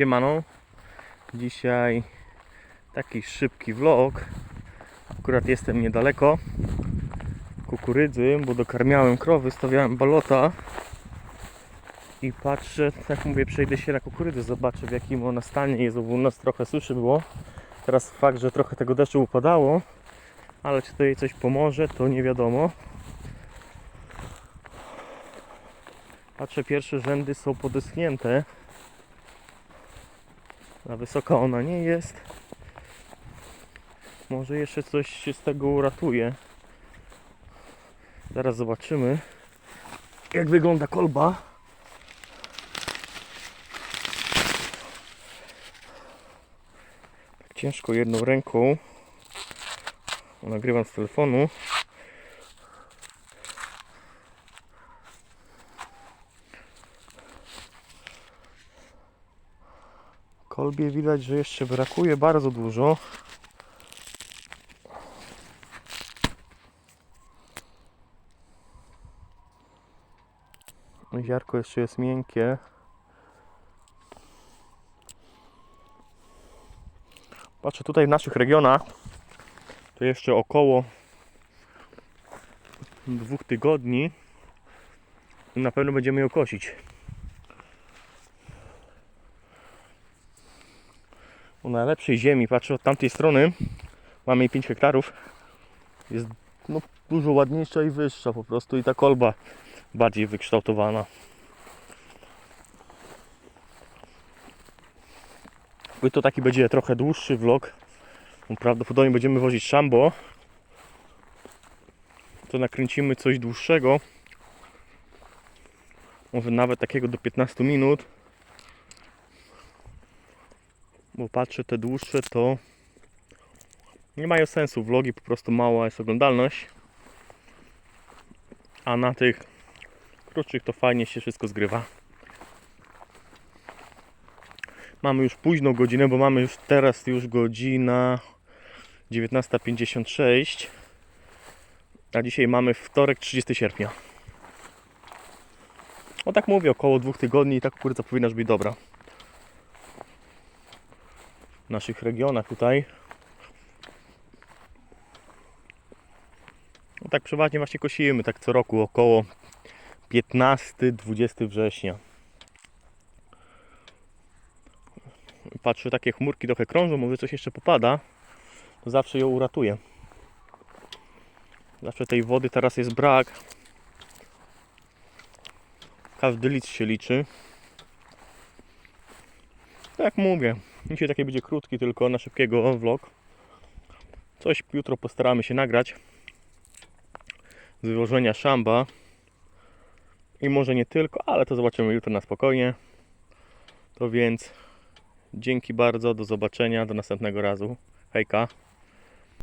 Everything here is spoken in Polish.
Siemano. Dzisiaj taki szybki vlog. Akurat jestem niedaleko kukurydzy, bo dokarmiałem krowy, stawiałem balota i patrzę, tak mówię, przejdę się na kukurydzę, zobaczę w jakim ona stanie jest, bo u nas trochę suszy było. Teraz fakt, że trochę tego deszczu upadało, ale czy to jej coś pomoże, to nie wiadomo. Patrzę, pierwsze rzędy są podeschnięte. Za wysoka ona nie jest. Może jeszcze coś się z tego uratuje. Zaraz zobaczymy, jak wygląda kolba. Ciężko jedną ręką. Nagrywam z telefonu. Kolbie widać, że jeszcze brakuje bardzo dużo. Ziarko jeszcze jest miękkie. Patrzę tutaj w naszych regionach. To jeszcze około dwóch tygodni. Na pewno będziemy ją kosić. O najlepszej ziemi, patrzę od tamtej strony, mamy jej 5 hektarów, jest no, dużo ładniejsza i wyższa po prostu i ta kolba bardziej wykształtowana. I to taki będzie trochę dłuższy vlog, prawdopodobnie będziemy wozić szambo, to nakręcimy coś dłuższego, może nawet takiego do 15 minut, bo patrzę te dłuższe to nie mają sensu. Vlogi, po prostu mała jest oglądalność a na tych krótszych to fajnie się wszystko zgrywa. Mamy już późną godzinę, bo mamy już teraz już godzina 19.56 a dzisiaj mamy wtorek 30 sierpnia. O tak mówię, około dwóch tygodni i tak kukurydza powinna już być dobra naszych regionach tutaj. No tak przeważnie właśnie kosimy, tak co roku około 15-20 września. Patrzę, takie chmurki trochę krążą, może coś jeszcze popada, to zawsze ją uratuje. Zawsze tej wody teraz jest brak. Każdy litr się liczy. Tak mówię, Dzisiaj taki będzie krótki, tylko na szybkiego vlog. Coś jutro postaramy się nagrać z wyłożenia szamba. I może nie tylko, ale to zobaczymy jutro na spokojnie. To więc dzięki bardzo, do zobaczenia, do następnego razu. Hejka.